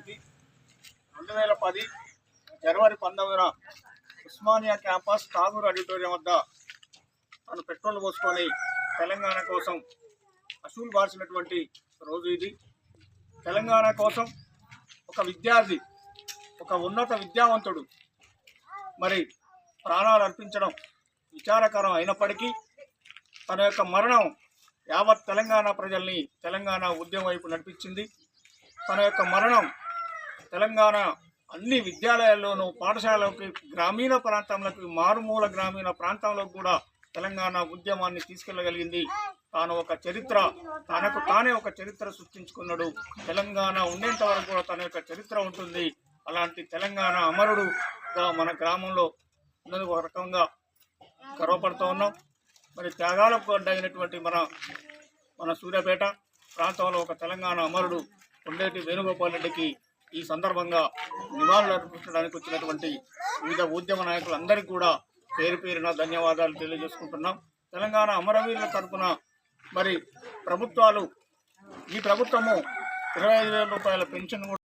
జయంతి రెండు వేల పది జనవరి పంతొమ్మిదిన ఉస్మానియా క్యాంపస్ ఠాగూర్ ఆడిటోరియం వద్ద తను పెట్రోల్ పోసుకొని తెలంగాణ కోసం అసూలు బార్చినటువంటి రోజు ఇది. తెలంగాణ కోసం ఒక విద్యార్థి ఒక ఉన్నత విద్యావంతుడు మరి ప్రాణాలు అర్పించడం విచారకరం అయినప్పటికీ తన యొక్క మరణం యావత్ తెలంగాణ ప్రజల్ని తెలంగాణ ఉద్యమం వైపు నడిపించింది. తన యొక్క మరణం తెలంగాణ అన్ని విద్యాలయాల్లోనూ పాఠశాలకి గ్రామీణ ప్రాంతంలోకి మారుమూల గ్రామీణ ప్రాంతంలో కూడా తెలంగాణ ఉద్యమాన్ని తీసుకెళ్ళగలిగింది తాను ఒక చరిత్ర తనకు తానే ఒక చరిత్ర సృష్టించుకున్నాడు. తెలంగాణ ఉండేంత వరకు కూడా తన యొక్క చరిత్ర ఉంటుంది. అలాంటి తెలంగాణ అమరుడుగా మన గ్రామంలో ఉన్నది ఒక రకంగా గర్వపడుతూ ఉన్నాం. మరి త్యాగాలకు అడ్డైనటువంటి మన మన సూర్యాపేట ప్రాంతంలో ఒక తెలంగాణ అమరుడు కొండేటి వేణుగోపాల్ రెడ్డికి ఈ సందర్భంగా నివాళులు అర్పించడానికి వచ్చినటువంటి వివిధ ఉద్యమ నాయకులందరికీ కూడా పేరు పేరున ధన్యవాదాలు తెలియజేసుకుంటున్నాం. తెలంగాణ అమరవీరుల తరఫున మరి ప్రభుత్వాలు ఈ ప్రభుత్వము ఇరవై ఐదు వేల రూపాయల పెన్షన్ కూడా